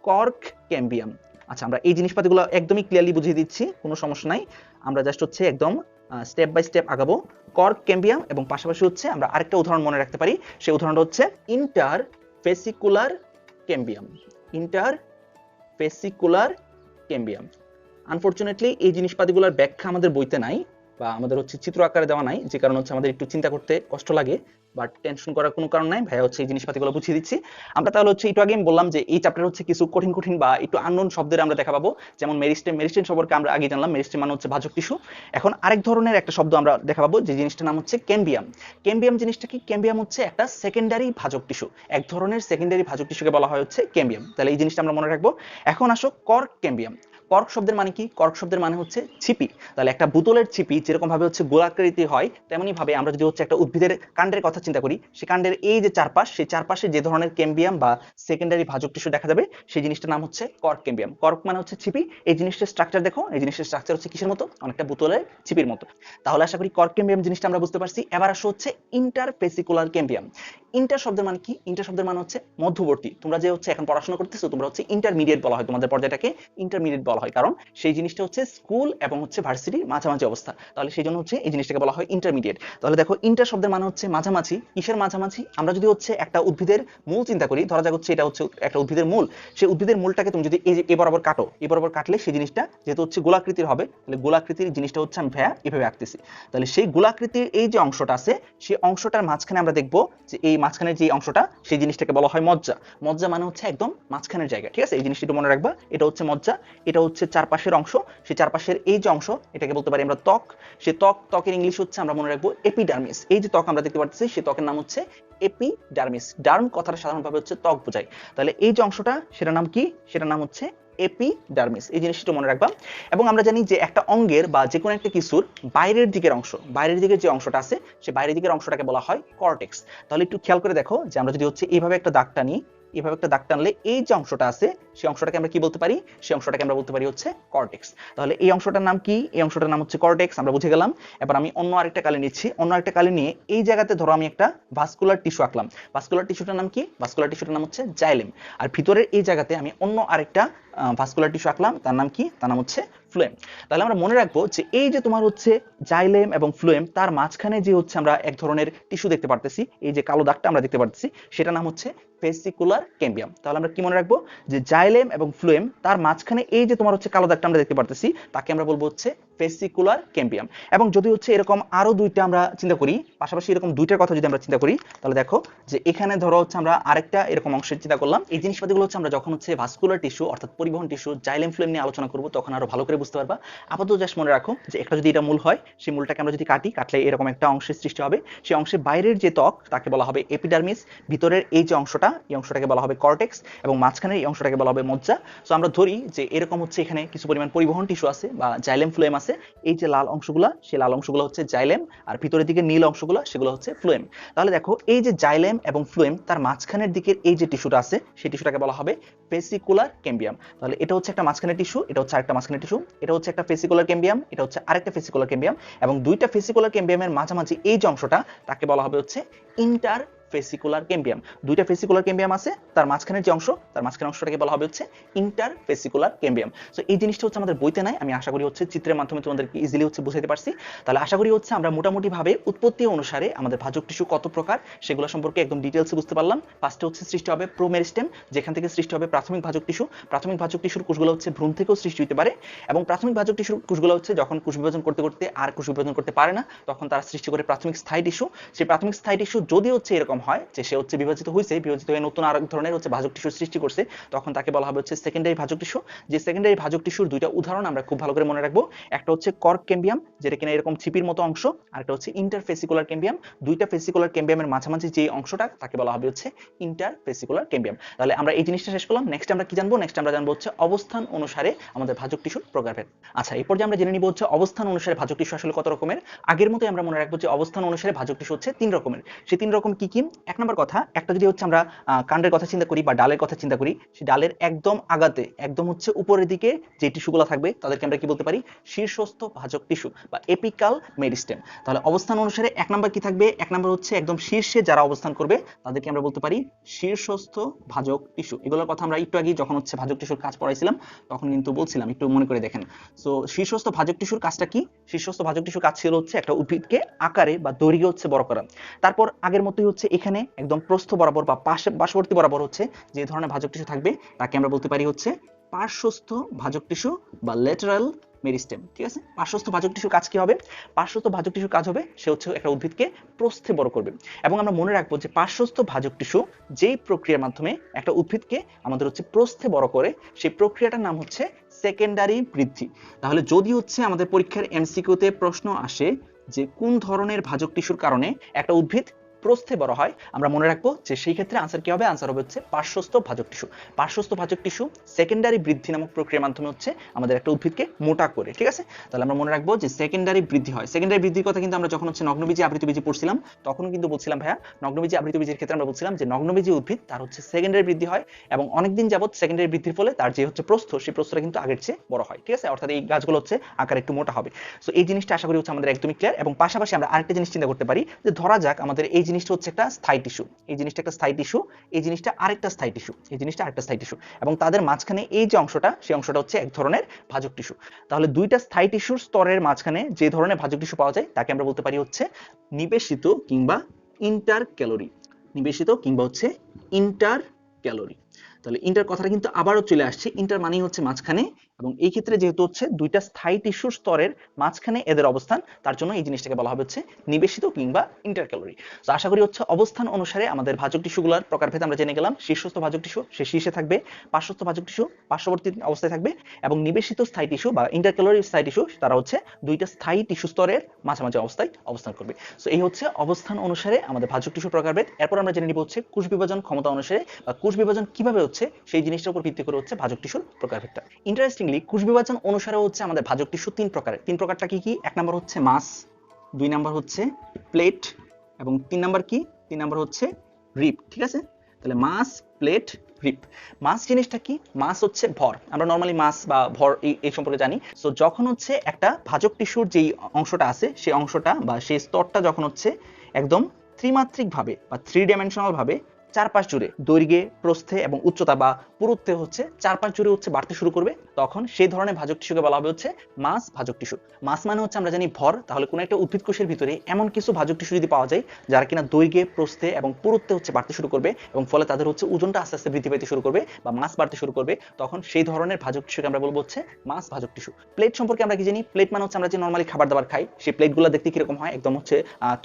কর্ক ক্যাম্বিয়াম আচ্ছা আমরা এই জিনিসপাতিগুলো একদমই ক্লিয়ারলি বুঝিয়ে দিচ্ছি, কোনো সমস্যা নাই। আমরা জাস্ট হচ্ছে একদম স্টেপ বাই স্টেপ আগাবো। কর্ক ক্যাম্বিয়াম এবং পাশাপাশি হচ্ছে আমরা আরেকটা উদাহরণ মনে রাখতে পারি, সেই উদাহরণটা হচ্ছে interfascicular cambium interfascicular cambium unfortunately এই জিনিসপাতিগুলোর ব্যাখ্যা আমাদের বইতে নাই বা আমাদের হচ্ছে চিত্র আকারে দেওয়া নাই, যে কারণ হচ্ছে আমাদের একটু চিন্তা করতে কষ্ট লাগে। বাট টেনশন করার কোনো কারণ নাই। ভাইয়া হচ্ছে এই জিনিসপাতিগুলো বুঝিয়ে দিচ্ছি। আমরা তাহলে হচ্ছে একটু আগে আমি বললাম যে এই চ্যাপ্টার হচ্ছে কিছু কঠিন কঠিন বা একটু আননোন শব্দের আমরা দেখা পাবো। যেমন মেরিস্টেম মেরিস্টেম সম্পর্কে আমরা আগে জানলাম। মেরিস্টেম মানে হচ্ছে ভাজক টিস্যু এখন আরেক ধরনের একটা শব্দ আমরা দেখা পাবো, যে জিনিসটার নাম হচ্ছে ক্যাম্বিয়াম ক্যাম্বিয়াম জিনিসটা কি? ক্যাম্বিয়াম হচ্ছে একটা সেকেন্ডারি ভাজক টিস্যু এক ধরনের সেকেন্ডারি ভাজক টিস্যুকে বলা হয় হচ্ছে ক্যাম্বিয়াম তাহলে এই জিনিসটা আমরা মনে রাখব। এখন আসো কর্ক ক্যাম্বিয়াম কর্ক শব্দের মানে কি? কর্ক শব্দের মানে হচ্ছে ছিপি। তাহলে একটা বোতলের ছিপি যেরকম ভাবে হচ্ছে গোলাকৃতি হয়, তেমনি ভাবে আমরা যদি হচ্ছে একটা উদ্ভিদের কাণ্ডের কথা চিন্তা করি, সে কাণ্ডের এই যে চারপাশ, সেই চারপাশে যে ধরনের ক্যাম্বিয়াম বা সেকেন্ডারি ভাজক টিস্যু দেখা যাবে, সেই জিনিসটার নাম হচ্ছে কর্ক ক্যাম্বিয়াম কর্ক মানে হচ্ছে ছিপি। এই জিনিসটার স্ট্রাকচার দেখো, এই জিনিসটার স্ট্রাকচার হচ্ছে কিসের মতো? অনেকটা বোতলের ছিপির মতো। তাহলে আশা করি কর্ক ক্যাম্বিয়াম জিনিসটা আমরা বুঝতে পারছি। এবার আসো হচ্ছে ইন্টারপেসিকুলার ক্যাম্বিয়াম ইন্টার শব্দের মানে কি? ইন্টার শব্দের মানে হচ্ছে মধ্যবর্তী। তোমরা যে হচ্ছে এখন পড়াশোনা করতেছো, তোমরা হচ্ছে ইন্টারমিডিয়েট বলা হয় তোমাদের পর্যায়টাকে। ইন্টারমিডিয়েট বলা হয়। কারণ সেই জিনিসটা হচ্ছে স্কুল এবং হচ্ছে ভার্সিটির মাঝামাঝি অবস্থা। তাহলে সেই জন্য হচ্ছে এই জিনিসটাকে বলা হয় ইন্টারমিডিয়েট তাহলে দেখো ইন্টার শব্দের মানে হচ্ছে মাঝামাঝি, কিসের মাঝামাঝি? আমরা যদি হচ্ছে একটা উদ্ভিদের মূল চিন্তা করি, ধরা যাক হচ্ছে এটা হচ্ছে একটা উদ্ভিদের মূল। সেই উদ্ভিদের মূলটাকে তুমি যদি এই বরাবর কাটো, এ বরাবর কাটলে সেই জিনিসটা যেহেতু হচ্ছে গোলাকৃতির হবে, তাহলে গোলাকৃতির জিনিসটা হচ্ছে আমি ভ্যা এভাবে আঁকতেছি। তাহলে সেই গোলাকৃতির এই যে অংশটা আছে, সেই অংশটার মাঝখানে আমরা দেখব যে এই মাঝখানের যে অংশটা, সেই জিনিসটাকে বলা হয় মজ্জা। মজ্জা মানে হচ্ছে একদম মাঝখানের জায়গা, ঠিক আছে? এই জিনিসটা একটু মনে রাখবা, এটা হচ্ছে মজ্জা, এটা হচ্ছে চারপাশের অংশ। সেই চারপাশের এই যে অংশ, এটাকে বলতে পারি আমরা ত্বক। সে ত্বক, ত্বকের ইংলিশ হচ্ছে আমরা মনে রাখব এপিডার্মিস এই যে ত্বক আমরা দেখতে পাচ্ছি সেই ত্বকের নাম হচ্ছে এপিডার্মিস ডার্ম কথাটা সাধারণভাবে হচ্ছে ত্বক বোঝায়। তাহলে এই যে অংশটা, সেটার নাম কি? সেটার নাম হচ্ছে এপিডার্মিস এই জিনিসটা মনে রাখবা। এবং আমরা জানি যে একটা অঙ্গের বা যে কোনো একটা কিছুর বাইরের দিকের অংশ, বাইরের দিকের যে অংশটা আছে, সে বাইরের দিকের অংশটাকে বলা হয় কর্টেক্স তাহলে একটু খেয়াল করে দেখো যে আমরা যদি হচ্ছে এইভাবে একটা দাগটা টানি এভাবে একটা দাগ টানলে এই যে অংশটা আছে সেই অংশটাকে আমরা কি বলতে পারি? সেই অংশটাকে আমরা বলতে পারি হচ্ছে কর্টেক্স তাহলে এই অংশটার নাম কি? এই অংশটার নাম হচ্ছে কর্টেক্স আমরা বুঝে গেলাম। এবার আমি অন্য আরেকটা কালি নিচ্ছি। অন্য আরেকটা কালি নিয়ে এই জায়গাতে ধরো আমি একটা ভাস্কুলার টিস্যু আঁকলাম। ভাস্কুলার টিস্যুটার নাম কি? ভাস্কুলার টিস্যুটার নাম হচ্ছে জাইলেম আর ভিতরের এই জায়গাতে আমি অন্য আরেকটা ভাস্কুলার টিস্যু আঁকলাম। তার নাম কি? তার নাম হচ্ছে ফ্লুয়েম তাহলে আমরা মনে রাখব যে এই যে তোমার হচ্ছে জাইলেম এবং ফ্লুয়েম তার মাঝখানে যে হচ্ছে আমরা এক ধরনের টিস্যু দেখতে পারতেছি, এই যে কালো দাগটা আমরা দেখতে পারতেছি সেটা নাম হচ্ছে ফেসিকুলার ক্যাম্বিয়াম তাহলে আমরা কি মনে রাখব? যে জাইলেম এবং ফ্লুয়েম তার মাঝখানে এই যে তোমার হচ্ছে কালো দাগটা আমরা দেখতে পারতেছি, তাকে আমরা বলব হচ্ছে ফেসিকুলার ক্যাম্বিয়াম এবং যদি হচ্ছে এরকম আরও দুইটা আমরা চিন্তা করি, পাশাপাশি এরকম দুইটার কথা যদি আমরা চিন্তা করি, তাহলে দেখো যে এখানে ধরো হচ্ছে আমরা আরেকটা এরকম অংশের চিন্তা করলাম। এই জিনিসপাতিগুলো হচ্ছে আমরা যখন হচ্ছে ভাস্কুলার টিস্যু অর্থাৎ পরিবহন টিস্যু জাইলেম ফ্লুয়েম নিয়ে আলোচনা করব, তখন আরও ভালো করে বুঝতে পারবা। আপাতত জাস্ট মনে রাখো যে একটা যদি এটা মূল হয়, সেই মূলটাকে আমরা যদি কাটি, কাটলে এরকম একটা অংশের সৃষ্টি হবে। সেই অংশের বাইরের যে ত্বক, তাকে বলা হবে এপিডার্মিস ভিতরের এই যে অংশটা এই অংশটাকে বলা হবে কর্টেক্স এবং মাঝখানের এই অংশটাকে বলা হবে মজ্জা। সো আমরা ধরি যে এরকম হচ্ছে এখানে কিছু পরিমাণ পরিবহন টিস্যু আছে বা জাইলেম ফ্লুয়েম আছে। এই যে লাল অংশগুলো, সেই লাল অংশগুলো হচ্ছে জাইলেম আর ভিতরের দিকে নীল অংশগুলো, সেগুলো হচ্ছে ফ্লুয়েম তাহলে দেখো, এই যে জাইলেম এবং ফ্লুয়েম তার মাঝখানের দিকের এই যে টিস্যুটা আছে, সেই টিস্যুটাকে বলা হবে ফেসিকুলার ক্যাম্বিয়াম তাহলে এটা হচ্ছে একটা মাঝখানের টিস্যু এটা হচ্ছে আরেকটা মাঝখানের টিস্যু এটা হচ্ছে একটা ফেসিকুলার ক্যাম্বিয়াম এটা হচ্ছে আরেকটা ফেসিকুলার ক্যাম্বিয়াম এবং দুইটা ফেসিকুলার ক্যাম্বিয়ামের মাঝামাঝি এই যে অংশটা, তাকে বলা হবে হচ্ছে ইন্টার ফেসিকুলার ক্যাম্বিয়াম দুইটা ফেসিকুলার ক্যাম্বিয়াম আছে, তার মাঝখানের যে অংশ, তার মাঝখানের অংশটাকে বলা হবে হচ্ছে ইন্টার ফেসিকুলার ক্যাম্বিয়াম সো এই জিনিসটা হচ্ছে আমাদের বইতে নাই, আমি আশা করি হচ্ছে চিত্রের মাধ্যমে তোমাদেরকে ইজিলি হচ্ছে বুঝাইতে পারছি। তাহলে আশা করি হচ্ছে আমরা মোটামুটি ভাবে উৎপত্তি অনুসারে আমাদের ভাজক টিস্যু কত প্রকার, সেগুলো সম্পর্কে একদম ডিটেলসে বুঝতে পারলাম। ফার্স্টে হচ্ছে সৃষ্টি হবে প্রোমেরিস্টেম যেখান থেকে সৃষ্টি হবে প্রাথমিক ভাজক টিস্যু। প্রাথমিক ভাজক টিস্যুর কোষগুলো হচ্ছে ভ্রূণ থেকেও সৃষ্টি হতে পারে এবং প্রাথমিক ভাজক টিস্যুর কোষগুলো হচ্ছে যখন কোষ বিভাজন করতে করতে আর কোষ বিভাজন করতে পারে না, তখন তারা সৃষ্টি করে প্রাথমিক স্থায়ী টিস্যু। সেই প্রাথমিক স্থায়ী টিস্যু যদি হচ্ছে এরকম হয় যে সে হচ্ছে বিভাজিত হয়েছে বিভাজিত হয়ে নতুন আরেক ধরনের হচ্ছে ভাজক টিস্যু সৃষ্টি করছে, তখন তাকে বলা হবে হচ্ছে সেকেন্ডারি ভাজক টিস্যু যে সেকেন্ডারি ভাজক টিস্যুর দুইটা উদাহরণ আমরা খুব ভালো করে মনে রাখব। একটা হচ্ছে কর্ক ক্যাম্বিয়াম যেটা কিনা এরকম চিপির মতো অংশ, আর একটা হচ্ছে ইন্টারফেসিকুলার ক্যাম্বিয়াম দুইটা ফেসিকুলার ক্যাম্বিয়ামের মাঝামাঝি যে অংশটা, তাকে বলা হবে হচ্ছে ইন্টারফেসিকুলার ক্যাম্বিয়াম তাহলে আমরা এই জিনিসটা শেষ করলাম। নেক্সট আমরা কি জানব? নেক্সট আমরা জানব হচ্ছে অবস্থান অনুসারে আমাদের ভাজক টিস্যুর প্রকারভেদ। আচ্ছা এরপর যে আমরা জেনে নিব হচ্ছে অবস্থান অনুসারে ভাজক টিস্যু আসলে কত রকমের, আগের মতোই আমরা মনে রাখব যে অবস্থান অনুসারে ভাজক টিস্যু হচ্ছে তিন রকমের। সেই তিন রকম কি কি? এক নম্বর কথা, একটা যদি হচ্ছে আমরা কাণ্ডের কথা চিন্তা করি বা ডালের কথা চিন্তা করি সেই ডালের একদম আগাতে, একদম হচ্ছে উপরের দিকে যে টিস্যুগুলো থাকবে, তাদেরকে আমরা কি বলতে পারি? শীর্ষস্থ ভাজক টিস্যু বা এপিকাল মেরিস্টেম তাহলে অবস্থান অনুসারে এক নাম্বার কি থাকবে? এক নাম্বার হচ্ছে একদম শীর্ষে যারা অবস্থান করবে, তাদেরকে আমরা বলতে পারি শীর্ষস্থ ভাজক টিস্যু। এগুলোর কথা আমরা একটু আগে যখন হচ্ছে ভাজক টিস্যুর কাজ পড়াইছিলাম, তখন কিন্তু বলছিলাম, একটু মনে করে দেখেন। সো শীর্ষস্থ ভাজক টিস্যুর কাজটা কি? শীর্ষস্থ ভাজক টিস্যুর কাজ ছিল হচ্ছে একটা উদ্ভিদকে আকারে বা দৈর্ঘ্যে হচ্ছে বড় করা। তারপর আগের মতোই হচ্ছে এখানে একদম প্রস্থ বরাবর বা পাশে পার্শ্ববর্তী বরাবর হচ্ছে যে ধরনের ভাজক টিস্যু থাকবে, তাকে আমরা বলতে পারি হচ্ছে পার্শ্বস্থ ভাজক টিস্যু বা লেটারাল মেরিস্টেম ঠিক আছে? পার্শ্বস্থ ভাজক টিস্যুর কাজ কি হবে? পার্শ্বস্থ ভাজক টিস্যুর কাজ হবে, সে হচ্ছে একটা উদ্ভিদকে প্রস্থে বড় করবে। এবং আমরা মনে রাখব যে পার্শ্বস্থ ভাজক টিস্যু যেই প্রক্রিয়ার মাধ্যমে একটা উদ্ভিদকে আমাদের হচ্ছে প্রস্থে বড় করে, সেই প্রক্রিয়াটার নাম হচ্ছে সেকেন্ডারি বৃদ্ধি। তাহলে যদি হচ্ছে আমাদের পরীক্ষার এমসিকিউতে প্রশ্ন আসে যে কোন ধরনের ভাজক টিস্যুর কারণে একটা উদ্ভিদ প্রস্থে বড় হয়, আমরা মনে রাখব যে সেই ক্ষেত্রে আনসার কি হবে? আনসার হবে হচ্ছে পার্শ্বস্থ ভাজক টিস্যু পার্শ্বস্থ ভাজক টিস্যু সেকেন্ডারি বৃদ্ধি নামক প্রক্রিয়ার মাধ্যমে হচ্ছে আমাদের একটা উদ্ভিদকে মোটা করে, ঠিক আছে? তাহলে আমরা মনে রাখব যে সেকেন্ডারি বৃদ্ধি হয়। সেকেন্ডারি বৃদ্ধির কথা কিন্তু আমরা যখন হচ্ছে নগ্নবীজি আবৃতবীজি পড়ছিলাম তখন কিন্তু বলছিলাম ভাইয়া, নগ্নবীজি আবৃতবীজির ক্ষেত্রে আমরা বলছিলাম যে নগ্নবীজি উদ্ভিদ তার হচ্ছে সেকেন্ডারি বৃদ্ধি হয় এবং অনেকদিন যাবত সেকেন্ডারি বৃদ্ধির ফলে তার যে হচ্ছে প্রস্থ, সেই প্রস্থটা কিন্তু আগের চেয়ে বড় হয়, ঠিক আছে? অর্থাৎ এই গাছগুলো হচ্ছে আকার একটু মোটা হবে। সো এই জিনিসটা আশা করি হচ্ছে আমাদের একদমই ক্লিয়ার এবং পাশাপাশি আমরা আরেকটা জিনিস চিন্তা করতে পারি যে ধরা যাক আমাদের এই জিনিসটা হচ্ছে একটা স্থায়ী টিস্যু। এই জিনিসটা একটা স্থায়ী টিস্যু, এই জিনিসটা আরেকটা স্থায়ী টিস্যু, এই জিনিসটা আরেকটা স্থায়ী টিস্যু। এবং তাদের মাঝখানে এই যে অংশটা, সেই অংশটা হচ্ছে এক ধরনের ভাজক টিস্যু। তাহলে দুইটা স্থায়ী টিস্যুর স্তরের মাঝখানে যে ধরনের ভাজক টিস্যু পাওয়া যায়, তাকে আমরা বলতে পারি হচ্ছে নিবেশিত কিংবা ইন্টার ক্যালোরি নিবেশিত কিংবা হচ্ছে ইন্টার ক্যালোরি তাহলে ইন্টার কথাটা কিন্তু আবারও চলে আসছে। ইন্টার মানেই হচ্ছে মাঝখানে এবং এই ক্ষেত্রে যেহেতু হচ্ছে দুইটা স্থায়ী টিস্যুর স্তরের মাঝখানে এদের অবস্থান, তার জন্য এই জিনিসটাকে বলা হবে হচ্ছে নিবেশিত কিংবা ইন্টার ক্যালোরি তো আশা করি হচ্ছে অবস্থান অনুসারে আমাদের ভাজক টিস্যুগুলোর প্রকারভেদ আমরা জেনে গেলাম। শীর্ষস্থ ভাজক টিস্যু সে শীর্ষে থাকবে, পার্শ্বস্থ ভাজক টিস্যু পার্শ্ববর্তী অবস্থায় থাকবে এবং নিবেশিত স্থায়ী টিস্যু বা ইন্টার ক্যালোরি স্থায়ী টিস্যু তারা হচ্ছে দুইটা স্থায়ী টিস্যু স্তরের মাঝামাঝি অবস্থায় অবস্থান করবে। সো এই হচ্ছে অবস্থান অনুসারে আমাদের ভাজক টিস্যু প্রকারভেদ। এরপর আমরা জেনে নিব হচ্ছে কোষ বিভাজন ক্ষমতা অনুসারে বা কোষ বিভাজন কীভাবে হচ্ছে, সেই জিনিসটার উপর ভিত্তি করে হচ্ছে ভাজক টিস্যুর প্রকারভেদটা। ইন্টারেস্টিংলি কোষ বিভাজন অনুসারে হচ্ছে আমাদের ভাজক টিস্যু তিন প্রকারের। তিন প্রকারটা কি কি? এক নম্বর হচ্ছে মাস, দুই নাম্বার হচ্ছে প্লেট এবং তিন নাম্বার কি? তিন নাম্বার হচ্ছে রিপ, ঠিক আছে? তাহলে মাস, প্লেট, রিপ। মাস জিনিসটা কি? মাস হচ্ছে ভর। আমরা নর্মালি মাস বা ভর এই সম্পর্কে জানি। সো যখন হচ্ছে একটা ভাজক টিস্যুর যেই অংশটা আছে, সেই অংশটা বা সেই স্তরটা যখন হচ্ছে একদম ত্রিমাত্রিক ভাবে বা থ্রি ডাইমেনশনাল ভাবে চারপাশ জুড়ে দৈর্ঘ্যে, প্রস্থে এবং উচ্চতা বা পুরুত্বে হচ্ছে চারপাশ জুড়ে হচ্ছে বাড়তে শুরু করবে, তখন সেই ধরনের ভাজক টিস্যুকে বলা হবে হচ্ছে মাস ভাজক টিস্যু। মাস মানে হচ্ছে আমরা জানি ভর, তাহলে কোনো একটা উদ্ভিদ কোষের ভিতরে এমন কিছু ভাজক টিস্যু যদি পাওয়া যায়, যারা কিনা দৈর্ঘ্যে, প্রস্থে এবং পুরুত্বে হচ্ছে বাড়তে শুরু করবে এবং ফলে তাদের হচ্ছে ওজনটা আস্তে আস্তে বৃদ্ধি পেতে শুরু করবে বা মাস বাড়তে শুরু করবে, তখন সেই ধরনের ভাজক টিস্যুকে আমরা বলব হচ্ছে মাস ভাজক টিস্যু। প্লেট সম্পর্কে আমরা কি জানি? প্লেট মানে হচ্ছে আমরা যে নর্মালি খাবার দাবার খাই, সেই প্লেটগুলো দেখতে কীরকম হয়? একদম হচ্ছে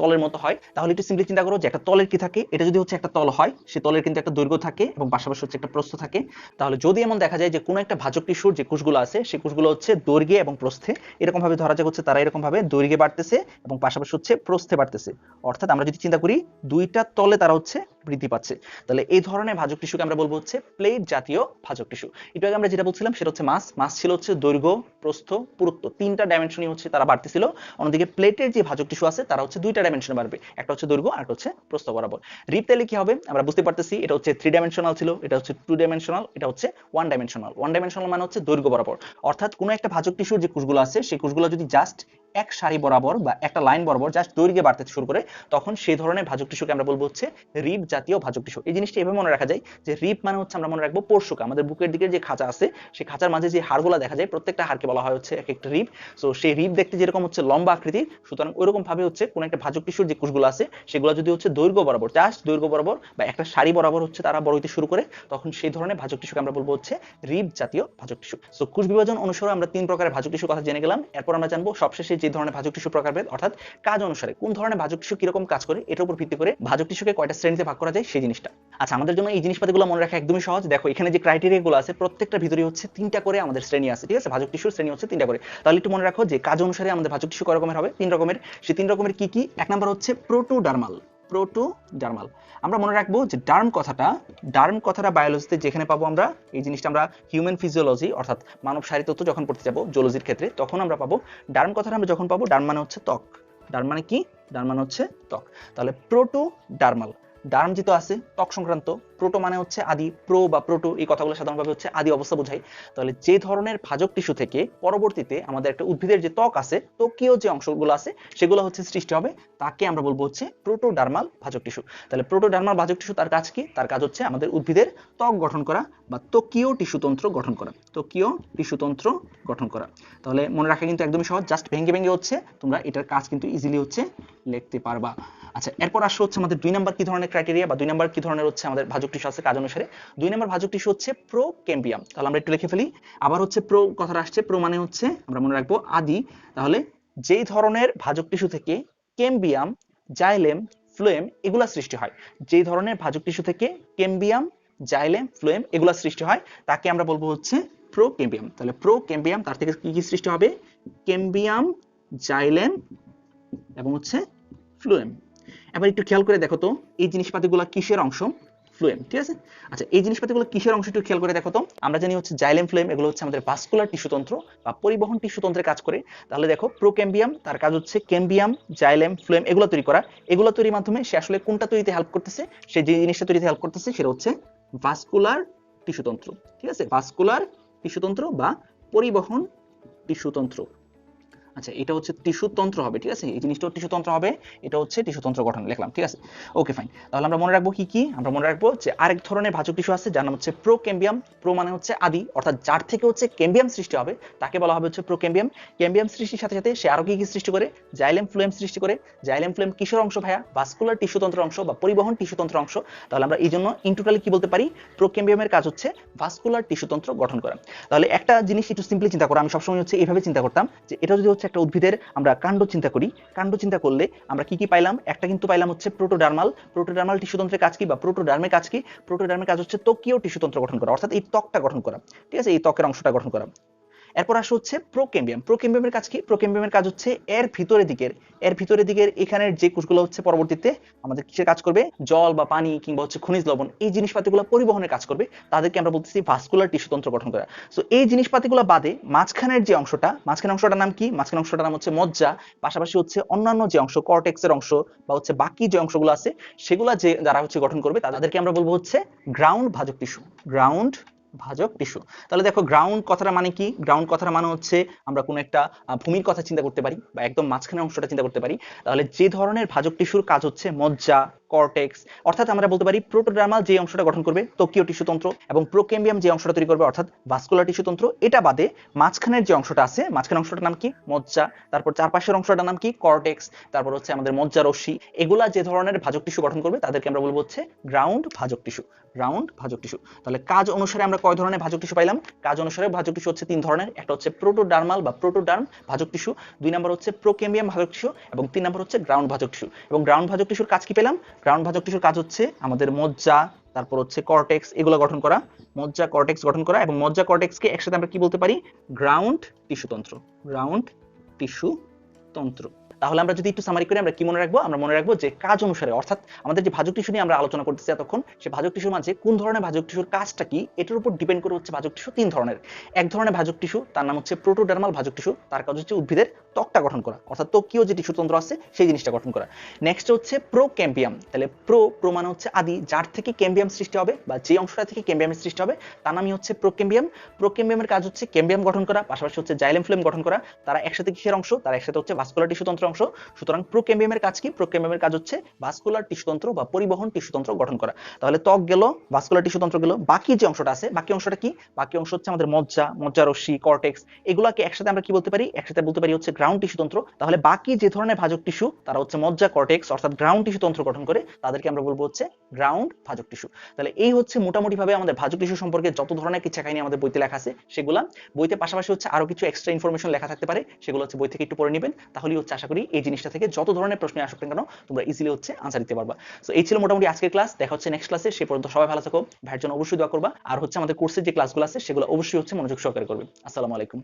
তলের মতো হয়। তাহলে একটু সিম্পলি চিন্তা করো যে একটা তলের কি থাকে? এটা যদি হচ্ছে একটা তল হয় সেই তলের কিন্তু একটা দৈর্ঘ্য থাকে এবং পাশাপাশি হচ্ছে একটা প্রস্থ থাকে। তাহলে যদি এমন দেখা যায় যে কোনো একটা ভাজক টিস্যুর যে কোষগুলো আছে, সেই কোষগুলো হচ্ছে দৈর্ঘ্যে এবং প্রস্থে। এরকম ভাবে ধরা যাক হচ্ছে তারা এরকম ভাবে দৈর্ঘ্যে বাড়তেছে এবং পাশাপাশি হচ্ছে প্রস্থে বাড়তেছে। অর্থাৎ আমরা যদি চিন্তা করি, দুইটা তলে তারা হচ্ছে বৃদ্ধি পাচ্ছে। তাহলে এই ধরনের ভাজক টিস্যুকে আমরা বলব হচ্ছে প্লেট জাতীয় ভাজক টিস্যু। একটু আগে আমরা যেটা বলছিলাম সেটা হচ্ছে মাস মাস ছিল হচ্ছে দৈর্ঘ্য, প্রস্থ, পুরুত্ব। তিনটা ডাইমেনশনই হচ্ছে তারা বাড়তেছিল। অন্যদিকে প্লেটের যে ভাজক টিস্যু আছে, তারা হচ্ছে দুইটা ডাইমেনশনে বাড়বে। একটা হচ্ছে দৈর্ঘ্য আর একটা হচ্ছে প্রস্থ বরাবর। রিপ তাহলে কি হবে, আমরা বুঝতে পারতেছি, এটা হচ্ছে থ্রি ডাইমেনশনাল ছিল, এটা হচ্ছে টু ডাইমেনশনাল এটা হচ্ছে ওয়ান ডাইমেনশনাল ওয়ান ডাইমেনশনাল মানে হচ্ছে দৈর্ঘ্য বরাবর। অর্থাৎ কোনো একটা ভাজক টিস্যুর যে কোষগুলো আছে, সেই কোষগুলো যদি জাস্ট এক সারি বরাবর বা একটা লাইন বরাবর জাস্ট দৈর্ঘ্যে বাড়তে শুরু করে, তখন সেই ধরনের ভাজক টিস্যুকে আমরা বলব হচ্ছে রিপ জাতীয় ভাজক টিস্যু। এই জিনিসটা এভাবে মনে রাখা যায় যে রিপ মানে হচ্ছে আমরা মনে রাখব পরশুকা। আমাদের বুকের দিকে যে খাঁচা আছে, সেই খাঁচার মাঝে যে হাড়গুলো দেখা যায়, প্রত্যেকটা হাড়কে বলা হয় হচ্ছে এক একটা রিপ সো সেই রিপ দেখতে যেরকম হচ্ছে লম্বা আকৃতির সুতরাং ওইরকম ভাবে হচ্ছে কোনো একটা ভাজক টিস্যুর যে কোষগুলো আছে, সেগুলো যদি হচ্ছে দৈর্ঘ্য বরাবর জাস্ট দৈর্ঘ্য বরাবর বা একটা সারি বরাবর হচ্ছে তারা বড় হইতে শুরু করে, তখন সেই ধরনের ভাজক টিস্যুকে আমরা বলব হচ্ছে রিপ জাতীয় ভাজক টিস্যু। সো কোষ বিভাজন অনুসারে আমরা তিন প্রকারের ভাজক টিস্যুর কথা জেনে গেলাম। এরপর আমরা জানব সবশেষে যে ধরনের ভাজক টিস্যু প্রকারভেদ অর্থাৎ কাজ অনুসারে কোন ধরনের ভাজক টিস্যু কীরকম কাজ করে, এটার উপর ভিত্তি করে ভাজক টিস্যুকে কয়টা শ্রেণীতে ভাগ করা যায় সেই জিনিসটা। আচ্ছা আমাদের জন্য এই জিনিসপাতিগুলো মনে রাখা একদমই সহজ। দেখো, এখানে যে ক্রাইটেরিয়া গুলো আছে, প্রত্যেকটা ভিতরে হচ্ছে তিনটা করে আমাদের শ্রেণি আছে, ঠিক আছে? ভাজক টিস্যুর শ্রেণি হচ্ছে তিনটা করে। তাহলে একটু মনে রাখো যে কাজ অনুসারে আমাদের ভাজক টিস্যু কয় রকমের হবে? তিন রকমের। সেই তিন রকমের কি কি? এক নাম্বার হচ্ছে প্রোটোডার্মাল প্রোটোডার্মাল আমরা মনে রাখব যে ডার্ম কথাটা ডার্ম কথাটা বায়োলজিতে যেখানে পাবো আমরা, এই জিনিসটা আমরা হিউম্যান ফিজিওলজি অর্থাৎ মানব শারীরতত্ত্ব যখন পড়তে যাব জোলজির ক্ষেত্রে, তখন আমরা পাবো ডার্ম কথাটা আমরা যখন পাবো ডার্ম মানে হচ্ছে ত্বক। ডার্ম মানে কি? ডার্ম মানে হচ্ছে ত্বক। তাহলে প্রোটোডার্মাল ডার্ম যেহেতু আছে, ত্বক সংক্রান্ত। প্রোটো মানে হচ্ছে আদি, প্রো বা প্রোটো, এই কথাগুলো সাধারণভাবে হচ্ছে আদি অবস্থা বোঝায়। তাহলে যে ধরনের ভাজক টিস্যু থেকে পরবর্তীতে আমাদের একটা উদ্ভিদের যে ত্বক আছে, ত্বকীয় যে অংশগুলো আছে, সেগুলো হচ্ছে সৃষ্টি হবে, তাকে আমরা বলব হচ্ছে প্রোটোডার্মাল ভাজক টিস্যু তাহলে প্রোটোডার্মাল ভাজক টিস্যু তার কাজ কি? তার কাজ হচ্ছে আমাদের উদ্ভিদের ত্বক গঠন করা বা ত্বকীয় টিস্যুতন্ত্র গঠন করা। ত্বকীয় টিস্যুতন্ত্র গঠন করা। তাহলে মনে রাখা কিন্তু একদমই সহজ জাস্ট ভেঙে ভেঙে হচ্ছে, তোমরা এটার কাজ কিন্তু ইজিলি হচ্ছে, লিখতে পারবা। আচ্ছা এরপর আসছে হচ্ছে আমাদের দুই নাম্বার কি ধরনের ক্রাইটেরিয়া বা দুই নাম্বার কি ধরনের হচ্ছে আমাদের ভাজক টিস্যু আছে কাজ অনুসারে। দুই নাম্বার ভাজক টিস্যু হচ্ছে প্রো ক্যাম্বিয়াম তাহলে আমরা একটু লিখে ফেলি। আবার হচ্ছে প্রো কথাটা আসছে প্রো মানে হচ্ছে, আমরা মনে রাখব আদি। তাহলে যেই ধরনের ভাজক টিস্যু থেকে কেম্বিয়াম জাইলেম ফ্লোয়েম এগুলা সৃষ্টি হয়, যেই ধরনের ভাজক টিস্যু থেকে কেম্বিয়াম জাইলেম ফ্লোয়েম এগুলা সৃষ্টি হয়, তাকে আমরা বলব হচ্ছে প্রো কেম্বিয়াম তাহলে প্রো কেম্বিয়াম তার থেকে কি কি সৃষ্টি হবে? কেম্বিয়াম জাইলেম এবং হচ্ছে ফ্লুয়েম এবার একটু খেয়াল করে দেখো তো, এই জিনিসপাতিগুলো কিসের অংশ? ফ্লুয়েম, ঠিক আছে? আচ্ছা এই জিনিসপাতিগুলো কিসের অংশ একটু খেয়াল করে দেখো তো। আমরা জানি হচ্ছে জাইলেম ফ্লুয়েম, এগুলো হচ্ছে আমাদের ভাস্কুলার টিস্যুতন্ত্র বা পরিবহন টিস্যুতন্ত্রে কাজ করে। তাহলে দেখো প্রোক্যাম্বিয়াম তার কাজ হচ্ছে ক্যাম্বিয়াম জাইলেম ফ্লুয়েম, এগুলো তৈরি করা। এগুলো তৈরির মাধ্যমে সে আসলে কোনটা তৈরিতে হেল্প করতেছে? সে যে জিনিসটা তৈরিতে হেল্প করতেছে, সেটা হচ্ছে ভাস্কুলার টিস্যুতন্ত্র ঠিক আছে? ভাস্কুলার টিস্যুতন্ত্র বা পরিবহন টিস্যুতন্ত্র আচ্ছা এটা হচ্ছে টিস্যুতন্ত্র হবে, ঠিক আছে? এই জিনিসটাও টিস্যুতন্ত্র হবে, এটা হচ্ছে টিস্যুতন্ত্র গঠন, লিখলাম, ঠিক আছে? ওকে ফাইন তাহলে আমরা মনে রাখব কি কি? আমরা মনে রাখব যে আরেক ধরনের ভাজক টিস্যু আছে, যার নাম হচ্ছে প্রোক্যাম্বিয়াম প্রো মানে হচ্ছে আদি, অর্থাৎ যার থেকে হচ্ছে ক্যাম্বিয়াম সৃষ্টি হবে, তাকে বলা হবে হচ্ছে প্রোক্যাম্বিয়াম ক্যাম্বিয়াম সৃষ্টির সাথে সাথে সে আরও কি কি সৃষ্টি করে? জাইলেম ফ্লুয়েম সৃষ্টি করে। জাইলেম ফ্লুয়েম কিসের অংশ ভাইয়া? ভাস্কুলার টিস্যুতন্ত্রের অংশ বা পরিবহন টিস্যুতন্ত্রের অংশ। তাহলে আমরা এই জন্য ইন টোটালি কি বলতে পারি? প্রোক্যাম্বিয়ামের কাজ হচ্ছে ভাস্কুলার টিস্যুতন্ত্র গঠন করা। তাহলে একটা জিনিস একটু সিম্পলি চিন্তা করো, আমি সবসময় হচ্ছে এইভাবে চিন্তা করতাম যে এটা যদি হচ্ছে একটা উদ্ভিদের আমরা কাণ্ড চিন্তা করি। কাণ্ড চিন্তা করলে আমরা কি কি পাইলাম? একটা কিন্তু পাইলাম হচ্ছে প্রোটোডার্মাল প্রোটোডার্মাল টিস্যুতন্ত্রের কাজ কি বা প্রোটোডার্মের কাজ কি? প্রোটোডার্মের কাজ হচ্ছে ত্বকীয় টিস্যুতন্ত্র গঠন করা, অর্থাৎ এই ত্বকটা গঠন করা। ঠিক আছে? এই ত্বকের অংশটা গঠন করা। এরপর আসে হচ্ছে প্রোকেম্বিয়াম প্রোকেম্বিয়ামের কাজ কি? প্রোকেম্বিয়ামের কাজ হচ্ছে এর ভিতরের দিকের, এর ভিতরের দিকের এখানের যে কোষগুলো হচ্ছে পরবর্তীতে আমাদের কিসের কাজ করবে? জল বা পানি কিংবা হচ্ছে খনিজ লবণ এই জিনিসপাতিগুলো পরিবহনের কাজ করবে। তাদেরকে আমরা বলতেছি ভাস্কুলার টিস্যুতন্ত্র গঠন করা। সো এই জিনিসপাতিগুলো বাদে মাঝখানের যে অংশটা, মাঝখানের অংশটার নাম কি? মাঝখানের অংশটার নাম হচ্ছে মজ্জা। পাশাপাশি হচ্ছে অন্যান্য যে অংশ কর্টেক্সের অংশ বা হচ্ছে বাকি যে অংশগুলো আছে, সেগুলো যে যারা হচ্ছে গঠন করবে, তাদেরকে আমরা বলব হচ্ছে গ্রাউন্ড ভাজক টিস্যু গ্রাউন্ড ভাজক টিস্যু। তাহলে দেখো গ্রাউন্ড কথাটা মানে কি? গ্রাউন্ড কথাটা মানে হচ্ছে আমরা কোনো একটা ভূমির কথা চিন্তা করতে পারি বা একদম মাঝখানের অংশটা চিন্তা করতে পারি। তাহলে যে ধরনের ভাজক টিস্যুর কাজ হচ্ছে মজ্জা কর্টেক্স অর্থাৎ আমরা বলতে পারি প্রোটোডার্মাল যে অংশটা গঠন করবে ত্বকীয় টিস্যুতন্ত্র এবং প্রোকেম্বিয়াম যে অংশটা তৈরি করবে, অর্থাৎ ভাস্কুলার টিস্যুতন্ত্র এটা বাদে মাঝখানের যে অংশটা আছে, মাঝখানের অংশটার নাম কি? মজ্জা, তারপর চারপাশের অংশটার নাম কি? কর্টেক্স তারপর হচ্ছে আমাদের মজ্জা রশ্মি, এগুলা যে ধরনের ভাজক টিস্যু গঠন করবে, তাদেরকে আমরা বলব হচ্ছে গ্রাউন্ড ভাজক টিস্যু গ্রাউন্ড ভাজক টিস্যু তাহলে কাজ অনুসারে আমরা কয় ধরনের ভাজক টিস্যু পাইলাম? কাজ অনুসারে ভাজক টিস্যু হচ্ছে তিন ধরনের, একটা হচ্ছে প্রোটোডার্মাল বা প্রোটোডার্ম ভাজক টিস্যু দুই নম্বর হচ্ছে প্রোকেমিয়াম ভাজক টিস্যু এবং তিন নম্বর হচ্ছে গ্রাউন্ড ভাজক টিস্যু এবং গ্রাউন্ড ভাজক টিস্যুর কাজ কি পেলাম? গ্রাউন্ড ভাজক টিস্যুর কাজ হচ্ছে আমাদের মজ্জা, তারপর হচ্ছে কর্টেক্স এগুলো গঠন করা। মজ্জা কর্টেক্স গঠন করা এবং মজ্জা কর্টেক্সকে একসাথে আমরা কি বলতে পারি? গ্রাউন্ড টিস্যু তন্ত্র। গ্রাউন্ড টিস্যু তন্ত্র। তাহলে আমরা যদি একটু সামারি করি আমরা কি মনে রাখব? আমরা মনে রাখব যে কাজ অনুসারে, অর্থাৎ আমাদের যে ভাজক টিস্যু নিয়ে আমরা আলোচনা করতেছি এতক্ষণ, সে ভাজক টিস্যুর মাঝে কোন ধরনের ভাজক টিস্যুর কাজটা কি, এটার উপর ডিপেন্ড করে হচ্ছে ভাজক টিস্যু তিন ধরনের। এক ধরনের ভাজক টিস্যু তার নাম হচ্ছে প্রোটোডার্মাল ভাজক টিস্যু তার কাজ হচ্ছে উদ্ভিদের ত্বকটা গঠন করা, অর্থাৎ ত্বকীয় যে টিস্যু তন্ত্র আছে, সেই জিনিসটা গঠন করা। নেক্সট হচ্ছে প্রো ক্যাম্পিয়াম তাহলে প্রো প্রো মানে হচ্ছে আদি, যার থেকে ক্যাম্বিয়াম সৃষ্টি হবে বা যে অংশটা থেকে ক্যাম্বিয়ামের সৃষ্টি হবে, তার নামই হচ্ছে প্রোকেম্বিয়াম প্রোকেম্বিয়ামের কাজ হচ্ছে ক্যাম্বিয়াম গঠন করা, পাশাপাশি হচ্ছে জাইলেম ফ্লেম গঠন করা, তারা একসাথে কিসের অংশ? তারা একসাথে হচ্ছে ভাস্কুলার টিস্যুতন্ত্র অংশ। সুতরাং প্রোকেম্বিয়ামের কাজ কি? প্রোকেম্বিয়ামের কাজ হচ্ছে ভাস্কুলার টিস্যুতন্ত্র বা পরিবহন টিস্যুতন্ত্র গঠন করা। তাহলে ত্বক গেল ভাস্কুলার টিস্যুতন্ত্র গেল, বাকি যে অংশটা আছে, বাকি অংশটা কি? বাকি অংশ হচ্ছে আমাদের মজ্জা মজ্জা রশ্মি কর্টেক্স এগুলাকে একসাথে আমরা কি বলতে পারি? একসাথে বলতে পারি হচ্ছে গ্রাউন্ড টিস্যুতন্ত্র তাহলে বাকি যে ধরনের ভাজক টিস্যু তারা হচ্ছে মজ্জা কর্টেক্স অর্থাৎ গ্রাউন্ড টিস্যুতন্ত্র গঠন করে, তাদেরকে আমরা বলব হচ্ছে গ্রাউন্ড ভাজক টিস্যু তাহলে এই হচ্ছে মোটামুটি ভাবে আমাদের ভাজক টিস্যু সম্পর্কে যত ধরনের কিচ্ছা কাহিনী আমাদের বইতে লেখা আছে, সেগুলা। বইতে পাশাপাশি হচ্ছে আরও কিছু এক্সট্রা ইনফরমেশন লেখা থাকতে পারে, সেগুলো হচ্ছে বই থেকে একটু পড়ে নেবেন। তাহলেই হচ্ছে আশা করি এই জিনিসটা থেকে যত ধরনের প্রশ্ন আসুক না কেন, তোমরা ইজিলি হচ্ছে আনসার দিতে পারবা। তো এই ছিল মোটামুটি আজকের ক্লাস দেখা হচ্ছে নেক্সট ক্লাসে সে পর্যন্ত সবাই ভালো থাকো, ভাইয়ের জন্য অবশ্যই দোয়া করবা। আর হচ্ছে আমাদের কোর্সের যে ক্লাসগুলো আছে, সেগুলো অবশ্যই হচ্ছে মনোযোগ সহকারে করবে। আসসালামু আলাইকুম।